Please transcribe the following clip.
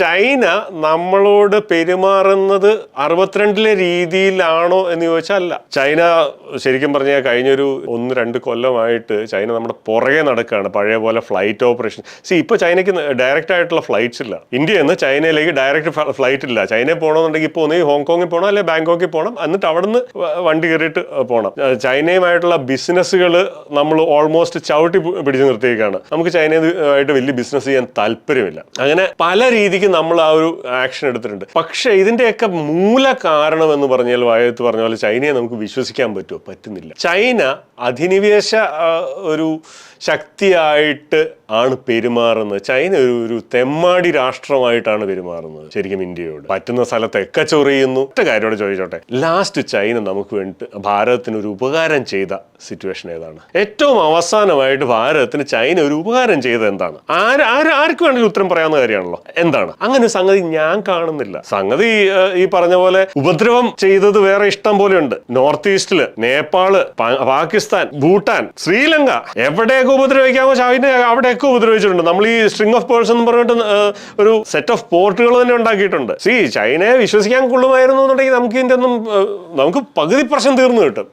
China നമ്മളോട് പെരുമാറുന്നത് അറുപത്തിരണ്ടിലെ രീതിയിലാണോ എന്ന് ചോദിച്ചാൽ അല്ല ചൈന ശരിക്കും പറഞ്ഞാൽ കഴിഞ്ഞൊരു ഒന്ന് രണ്ട് കൊല്ലമായിട്ട് ചൈന നമ്മുടെ പുറകെ നടക്കുകയാണ്. പഴയ പോലെ ഫ്ലൈറ്റ് ഓപ്പറേഷൻ സി ഇപ്പോൾ ചൈനയ്ക്ക് ഡയറക്റ്റ് ആയിട്ടുള്ള ഫ്ലൈറ്റ്സ് ഇല്ല. ഇന്ത്യ നിന്ന് ചൈനയിലേക്ക് ഡയറക്റ്റ് ഫ്ലൈറ്റ് ഇല്ല. ചൈനയിൽ പോകണമെന്നുണ്ടെങ്കിൽ ഇപ്പോൾ ഒന്ന് ഹോങ്കോങ്ങിൽ പോകണം അല്ലെങ്കിൽ ബാങ്കോക്കിൽ പോകണം. എന്നിട്ട് അവിടെ നിന്ന് വണ്ടി കയറിയിട്ട് പോകണം. ചൈനയുമായിട്ടുള്ള ബിസിനസ്സുകൾ നമ്മൾ ഓൾമോസ്റ്റ് ചവിട്ടി പിടിച്ച് നിർത്തിയേക്കാണ് നമുക്ക് ചൈനയുമായിട്ട് വലിയ ബിസിനസ് ചെയ്യാൻ താല്പര്യമില്ല. അങ്ങനെ പല രീതിക്ക് നമ്മൾ ആ ഒരു ആക്ഷൻ എടുത്തിട്ടുണ്ട്. പക്ഷേ ഇതിന്റെയൊക്കെ മൂല കാരണം എന്ന് പറഞ്ഞാൽ വായത്ത് പറഞ്ഞ പോലെ ചൈനയെ നമുക്ക് വിശ്വസിക്കാൻ പറ്റുമോ? പറ്റുന്നില്ല. ചൈന അധിനിവേശ ഒരു ശക്തിയായിട്ട് ആണ് പെരുമാറുന്നത്. ചൈന ഒരു ഒരു തെമ്മാടി രാഷ്ട്രമായിട്ടാണ് പെരുമാറുന്നത് ശരിക്കും ഇന്ത്യയോട്. പറ്റുന്ന സ്ഥലത്തൊക്കെ ചൊറിയുന്നു. ഒറ്റ കാര്യമോട് ചോദിച്ചോട്ടെ. ലാസ്റ്റ് ചൈന നമുക്ക് വേണ്ടി ഭാരതത്തിന് ഒരു ഉപകാരം ചെയ്ത സിറ്റുവേഷൻ ഏതാണ്? ഏറ്റവും അവസാനമായിട്ട് ഭാരതത്തിന് ചൈന ഒരു ഉപകാരം ചെയ്തത് എന്താണ്? ആര് ആര് ആർക്ക് വേണമെങ്കിലും ഉത്തരം പറയാവുന്ന കാര്യമാണല്ലോ. എന്താണ്? അങ്ങനെ സംഗതി ഞാൻ കാണുന്നില്ല. സംഗതി ഈ പറഞ്ഞ പോലെ ഉപദ്രവം ചെയ്തത് വേറെ ഇഷ്ടം പോലെ ഉണ്ട്. നോർത്ത് ഈസ്റ്റിൽ നേപ്പാൾ പാകിസ്ഥാൻ ഭൂട്ടാൻ ശ്രീലങ്ക എവിടെയൊക്കെ ഉപദ്രവിക്കാമോ? ചൈന അവിടെയൊക്കെ ഉപദ്രവിച്ചിട്ടുണ്ട്. നമ്മൾ ഈ സ്ട്രിങ് ഓഫ് പേഴ്സ് എന്ന് പറഞ്ഞിട്ട് ഒരു സെറ്റ് ഓഫ് പോർട്ടുകൾ തന്നെ ഉണ്ടാക്കിയിട്ടുണ്ട്. സി ചൈനയെ വിശ്വസിക്കാൻ കൊള്ളുമായിരുന്നു എന്നുണ്ടെങ്കിൽ നമുക്ക് ഇതിന്റെ ഒന്നും നമുക്ക് പകുതി പ്രശ്നം തീർന്നു കിട്ടും.